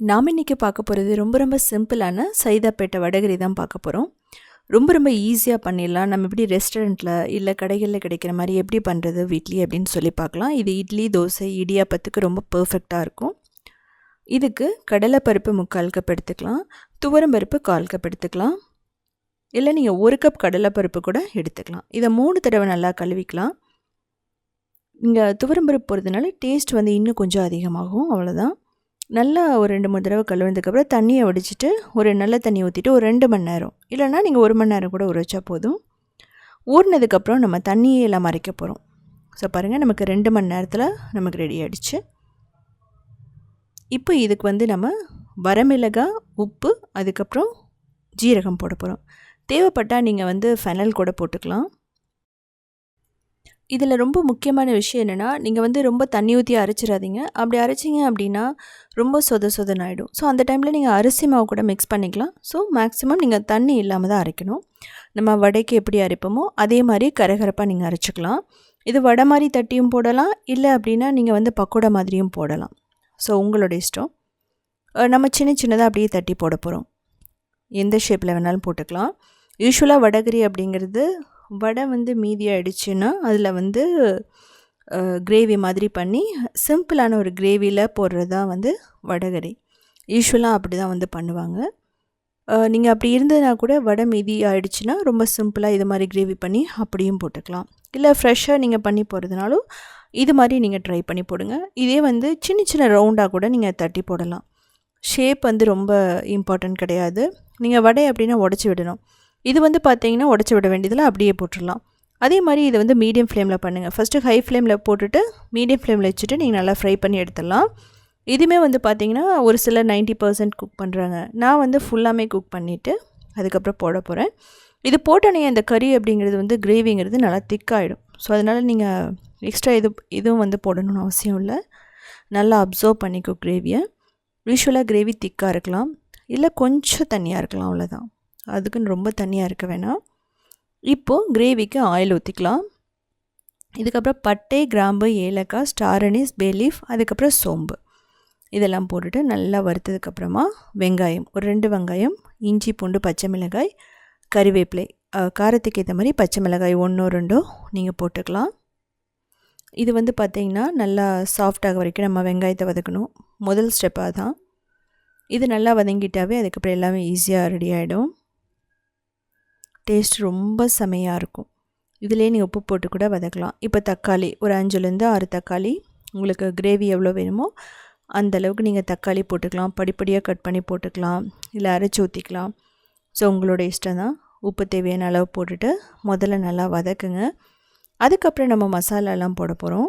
நாம் இன்றைக்கி பார்க்க போகிறது ரொம்ப ரொம்ப சிம்பிளான சைதாப்பேட்டை வடகரி தான் பார்க்க போகிறோம் ரொம்ப ரொம்ப ஈஸியாக பண்ணிடலாம். நம்ம எப்படி ரெஸ்டாரண்ட்டில் இல்லை கடைகளில் கிடைக்கிற மாதிரி எப்படி பண்ணுறது வீட்லி அப்படின்னு சொல்லி பார்க்கலாம். இது இட்லி தோசை இடியாப்பத்துக்கு ரொம்ப பர்ஃபெக்டாக இருக்கும். இதுக்கு கடலைப்பருப்பு முக்கால் கப் எடுத்துக்கலாம். துவரம்பருப்பு கால் கப் எடுத்துக்கலாம். இல்லை நீங்கள் ஒரு கப் கடலைப்பருப்பு கூட எடுத்துக்கலாம். இதை மூணு தடவை நல்லா கழுவிக்கலாம். இங்கே துவரம்பருப்பு போகிறதுனால டேஸ்ட் வந்து இன்னும் கொஞ்சம் அதிகமாகும். அவ்வளோதான் நல்லா ஒரு ரெண்டு மூணு தடவை கழுவுனதுக்கப்புறம் தண்ணியை வடிச்சிட்டு ஒரு நல்ல தண்ணி ஊற்றிட்டு ஒரு ரெண்டு மணி நேரம். இல்லைனா நீங்கள் ஒரு மணி நேரம் கூட ஊற வச்சா போதும். ஊறினதுக்கப்புறம் நம்ம தண்ணியை எல்லாம் மறைக்க போகிறோம் ஸோ பாருங்கள் நமக்கு ரெண்டு மணி நேரத்தில் நமக்கு ரெடி ஆகிடுச்சு இப்போ இதுக்கு வந்து நம்ம வரமிளகாய் உப்பு அதுக்கப்புறம் ஜீரகம் போட போகிறோம் தேவைப்பட்டால் நீங்கள் வந்து ஃபெனல் கூட போட்டுக்கலாம். இதில் ரொம்ப முக்கியமான விஷயம் என்னென்னா நீங்கள் வந்து ரொம்ப தண்ணி ஊற்றி அரைச்சிடாதீங்க அப்படி அரைச்சிங்க அப்படின்னா ரொம்ப சொத சொதன் ஆகிடும் ஸோ அந்த டைமில் நீங்கள் அரிசி மாவு கூட மிக்ஸ் பண்ணிக்கலாம். ஸோ மேக்ஸிமம் நீங்கள் தண்ணி இல்லாமல் தான் அரைக்கணும். நம்ம வடைக்கு எப்படி அரைப்போமோ அதே மாதிரி கரகரப்பாக நீங்கள் அரைச்சிக்கலாம். இது வடை மாதிரி தட்டியும் போடலாம். இல்லை அப்படின்னா நீங்கள் வந்து பக்கோடா மாதிரியும் போடலாம். ஸோ உங்களோட இஷ்டம். நம்ம சின்ன சின்னதாக அப்படியே தட்டி போட போகிறோம். எந்த ஷேப்பில் வேணாலும் போட்டுக்கலாம். யூஸ்வலாக வடகரி அப்படிங்கிறது வடை வந்து மீதி ஆயிடுச்சுன்னா அதில் வந்து கிரேவி மாதிரி பண்ணி சிம்பிளான ஒரு கிரேவியில் போடுறது தான் வந்து வடகறி யூஸ்வலாக அப்படி தான் வந்து பண்ணுவாங்க. நீங்கள் அப்படி இருந்ததுனா கூட வடை மீதி ஆகிடுச்சுன்னா ரொம்ப சிம்பிளாக இது மாதிரி கிரேவி பண்ணி அப்படியும் போட்டுக்கலாம். இல்லை ஃப்ரெஷ்ஷாக நீங்கள் பண்ணி போகிறதுனாலும் இது மாதிரி நீங்கள் ட்ரை பண்ணி போடுங்க. இதே வந்து சின்ன சின்ன ரவுண்டாக கூட நீங்கள் தட்டி போடலாம். ஷேப் வந்து ரொம்ப இம்பார்ட்டன்ட் கிடையாது. நீங்கள் வடை அப்படின்னா உடச்சி விடணும். இது வந்து பார்த்தீங்கன்னா உடச்சி விட வேண்டியதில் அப்படியே போட்டுடலாம். அதே மாதிரி இதை வந்து மீடியம் ஃப்ளேமில் பண்ணுங்கள் ஃபஸ்ட்டு ஹை ஃப்ளேமில் போட்டுட்டு மீடியம் ஃப்ளேமில் வச்சுட்டு நீங்கள் நல்லா ஃப்ரை பண்ணி எடுத்துடலாம். இதுவுமே வந்து பார்த்திங்கன்னா ஒரு சிலர் நைன்ட்டி பர்சன்ட் குக் பண்ணுறாங்க நான் வந்து ஃபுல்லாமே குக் பண்ணிவிட்டு அதுக்கப்புறம் போட போகிறேன் இது போட்டோன்னே அந்த கறி அப்படிங்கிறது வந்து கிரேவிங்கிறது நல்லா திக்காகிடும் ஸோ அதனால் நீங்கள் எக்ஸ்ட்ரா இது இதுவும் வந்து போடணும்னு அவசியம் இல்லை. நல்லா அப்சர்வ் பண்ணிக்கோ கிரேவியை யூஸ்வலாக கிரேவி திக்காக இருக்கலாம். இல்லை கொஞ்சம் தண்ணியாக இருக்கலாம் அவ்வளோதான் அதுக்குன்னு ரொம்ப தண்ணியாக இருக்க வேணாம். இப்போது கிரேவிக்கு ஆயில் ஊற்றிக்கலாம் இதுக்கப்புறம் பட்டை கிராம்பு ஏலக்காய் ஸ்டாரனிஸ் பேலீஃப் அதுக்கப்புறம் சோம்பு. இதெல்லாம் போட்டுட்டு நல்லா வறுத்ததுக்கப்புறமா வெங்காயம் ஒரு ரெண்டு வெங்காயம் இஞ்சி பூண்டு பச்சை மிளகாய் கறிவேப்பிலை காரத்துக்கு ஏற்ற மாதிரி பச்சை மிளகாய் ஒன்றோ ரெண்டோ நீங்கள் போட்டுக்கலாம். இது வந்து பார்த்திங்கன்னா நல்லா சாஃப்டாக வரைக்கும் நம்ம வெங்காயத்தை வதக்கணும். முதல் ஸ்டெப்பாக தான் இது நல்லா வதங்கிட்டாவே அதுக்கப்புறம் எல்லாமே ஈஸியாக ரெடி ஆகிடும் டேஸ்ட் ரொம்ப செமையாக இருக்கும். இதிலே நீங்கள் உப்பு போட்டு கூட வதக்கலாம். இப்போ தக்காளி ஒரு அஞ்சுலேருந்து ஆறு தக்காளி. உங்களுக்கு கிரேவி எவ்வளோ வேணுமோ அந்த அளவுக்கு நீங்கள் தக்காளி போட்டுக்கலாம். படிப்படியாக கட் பண்ணி போட்டுக்கலாம். இல்லை அரைச்சி ஊற்றிக்கலாம் ஸோ உங்களோட இஷ்டம் தான். உப்பு தேவையான அளவு போட்டுட்டு முதல்ல நல்லா வதக்குங்க. அதுக்கப்புறம் நம்ம மசாலாலாம் போட போகிறோம்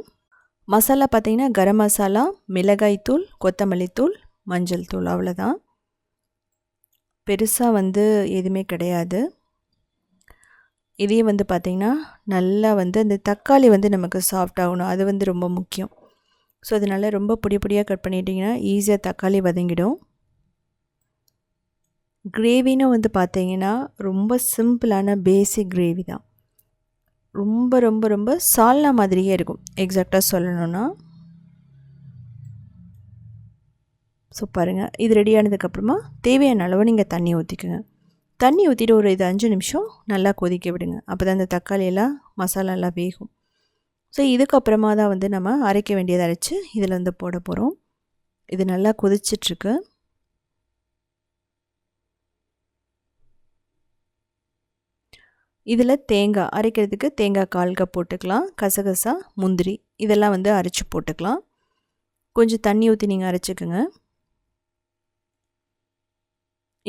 மசாலா பார்த்திங்கன்னா கரம் மசாலா மிளகாய் தூள் கொத்தமல்லி தூள் மஞ்சள் தூள் அவ்வளோதான் பெருசாக வந்து எதுவுமே கிடையாது. இதே வந்து பார்த்திங்கன்னா நல்லா வந்து அந்த தக்காளி வந்து நமக்கு சாஃப்ட் ஆகணும். அது வந்து ரொம்ப முக்கியம். ஸோ அதனால் ரொம்ப பொடி பொடியாக கட் பண்ணிட்டிங்கன்னா ஈஸியாக தக்காளி வதங்கிடும். கிரேவின்னு வந்து பார்த்திங்கன்னா ரொம்ப சிம்பிளான பேசிக் கிரேவி தான். ரொம்ப ரொம்ப ரொம்ப சால்னா மாதிரியே இருக்கும். எக்ஸாக்டாக சொல்லணுன்னா ஸோ பாருங்கள் இது ரெடி ஆனதுக்கப்புறமா தேவையான அளவு நீங்கள் தண்ணி ஊற்றிக்குங்க தண்ணி ஊற்றிட்டு ஒரு இது அஞ்சு நிமிஷம் நல்லா கொதிக்க விடுங்க. அப்போ தான் இந்த தக்காளியெல்லாம் மசாலாலாம் வேகும். ஸோ இதுக்கப்புறமா தான் வந்து நம்ம அரைக்க வேண்டியதை அரைச்சி இதில் வந்து போட போகிறோம் இது நல்லா கொதிச்சிட்ருக்கு. இதில் தேங்காய் அரைக்கிறதுக்கு தேங்காய் கால்க போட்டுக்கலாம். கசகசா முந்திரி இதெல்லாம் வந்து அரைச்சி போட்டுக்கலாம். கொஞ்சம் தண்ணி ஊற்றி நீங்கள் அரைச்சிக்கோங்க.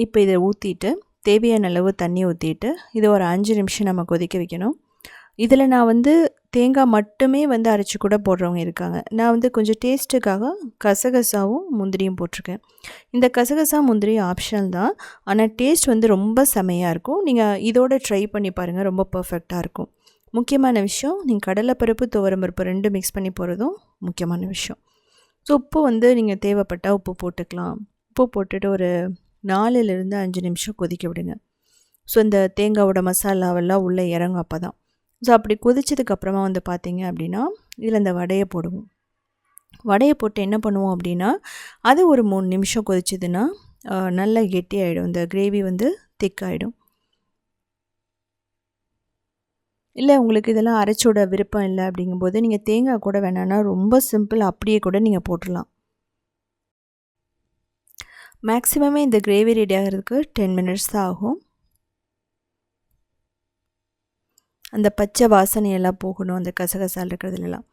இப்போ இதை ஊற்றிட்டு தேவையான அளவு தண்ணி ஊற்றிட்டு இது ஒரு அஞ்சு நிமிஷம் நம்ம கொதிக்க வைக்கணும். இதில் நான் வந்து தேங்காய் மட்டுமே வந்து அரைச்சி கூட போடுறவங்க இருக்காங்க. நான் வந்து கொஞ்சம் டேஸ்ட்டுக்காக கசகசாவும் முந்திரியும் போட்டிருக்கேன். இந்த கசகசா முந்திரி ஆப்ஷனல் தான். ஆனால் டேஸ்ட் வந்து ரொம்ப செமையாக இருக்கும். நீங்கள் இதோட ட்ரை பண்ணி பாருங்கள் ரொம்ப பர்ஃபெக்டாக இருக்கும். முக்கியமான விஷயம் நீங்கள் கடலைப்பருப்பு துவரம்பருப்பு ரெண்டும் மிக்ஸ் பண்ணி போகிறதும் முக்கியமான விஷயம். ஸோ உப்பு வந்து நீங்கள் தேவைப்பட்டால் உப்பு போட்டுக்கலாம். உப்பு போட்டுட்டு ஒரு நாலுலேருந்து அஞ்சு நிமிஷம் கொதிக்க விடுங்க. ஸோ இந்த தேங்காவோட மசாலாவெல்லாம் உள்ளே இறங்கும் அப்போ தான் ஸோ அப்படி கொதிச்சதுக்கப்புறமா வந்து பார்த்தீங்க அப்படின்னா இதில் இந்த வடையை போடுவோம். வடையை போட்டு என்ன பண்ணுவோம் அப்படின்னா அது ஒரு மூணு நிமிஷம் கொதிச்சதுன்னா நல்லா கெட்டியாகிடும் இந்த கிரேவி வந்து திக்காயிடும். இல்லை உங்களுக்கு இதெல்லாம் அரைச்சோட விருப்பம் இல்லை அப்படிங்கும்போது நீங்கள் தேங்காய் கூட வேணான்னா ரொம்ப சிம்பிள் அப்படியே கூட நீங்கள் போட்டுடலாம். மேக்ஸிமமே இந்த கிரேவி ரெடி ஆகிறதுக்கு டென் மினிட்ஸ் தான் ஆகும். அந்த பச்சை வாசனையெல்லாம் போகணும் அந்த கசகசால் இருக்கிறதுலலாம்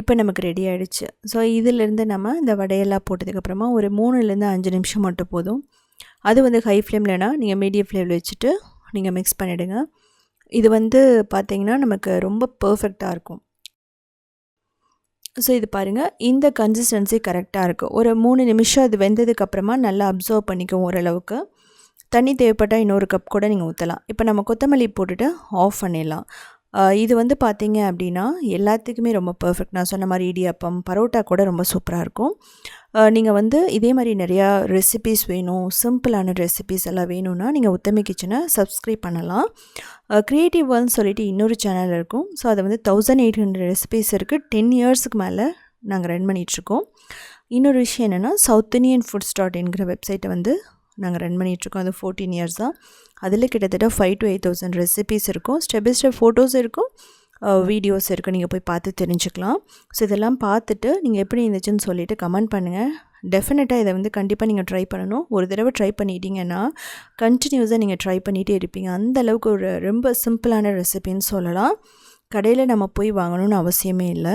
இப்போ நமக்கு ரெடி ஆகிடுச்சு ஸோ இதிலேருந்து நம்ம இந்த வடையெல்லாம் போட்டதுக்கப்புறமா ஒரு மூணுலேருந்து அஞ்சு நிமிஷம் மட்டும் போதும். அது வந்து ஹை ஃப்ளேம்லனா நீங்கள் மீடியம் ஃப்ளேமில் வச்சுட்டு நீங்கள் மிக்ஸ் பண்ணிவிடுங்க இது வந்து பார்த்திங்கன்னா நமக்கு ரொம்ப பர்ஃபெக்டாக இருக்கும். ஸோ இது பாருங்கள் இந்த கன்சிஸ்டன்சி கரெக்டாக இருக்குது ஒரு மூணு நிமிஷம் அது வெந்ததுக்கப்புறமா நல்லா அப்சர்வ் பண்ணிக்கும் ஓரளவுக்கு. தண்ணி தேவைப்பட்டால் இன்னொரு கப் கூட நீங்கள் ஊற்றலாம் இப்போ நம்ம கொத்தமல்லி போட்டுட்டு ஆஃப் பண்ணிடலாம். இது வந்து பார்த்திங்க அப்படின்னா எல்லாத்துக்குமே ரொம்ப பர்ஃபெக்ட் நான் சொன்ன மாதிரி இடியாப்பம் பரோட்டா கூட ரொம்ப சூப்பராக இருக்கும். நீங்கள் வந்து இதே மாதிரி நிறையா ரெசிபீஸ் வேணும் சிம்பிளான ரெசிபீஸ் எல்லாம் வேணும்னா நீங்கள் உத்தமி கிச்சனை சப்ஸ்கிரைப் பண்ணலாம். க்ரியேட்டிவ் வேர்ல்னு சொல்லிட்டு இன்னொரு சேனல் இருக்கும். ஸோ அதை வந்து தௌசண்ட் எயிட் ஹண்ட்ரட் ரெசிபீஸ் இருக்குது டென் இயர்ஸுக்கு மேலே நாங்கள் ரன் பண்ணிகிட்ருக்கோம் இன்னொரு விஷயம் என்னென்னா சவுத் இண்டியன் ஃபுட்ஸ் டாட் என்கிற வெப்சைட்டை வந்து நாங்கள் ரன் பண்ணிகிட்ருக்கோம் அது ஃபோர்டீன் இயர்ஸ் தான். அதில் கிட்டத்தட்ட five to eight thousand recipes இருக்கும். ஸ்டெப் பை ஸ்டெப் ஃபோட்டோஸ் இருக்கும். வீடியோஸ் இருக்குது நீங்கள் போய் பார்த்து தெரிஞ்சுக்கலாம். ஸோ இதெல்லாம் பார்த்துட்டு நீங்கள் எப்படி இருந்துச்சுன்னு சொல்லிவிட்டு கமெண்ட் பண்ணுங்கள் டெஃபினட்டாக இதை வந்து கண்டிப்பாக நீங்கள் ட்ரை பண்ணணும். ஒரு தடவை ட்ரை பண்ணிட்டீங்கன்னா கண்டினியூஸாக நீங்கள் ட்ரை பண்ணிகிட்டே இருப்பீங்க. அந்த அளவுக்கு ஒரு ரொம்ப சிம்பிளான ரெசிபின்னு சொல்லலாம். கடையில் நம்ம போய் வாங்கணும்னு அவசியமே இல்லை.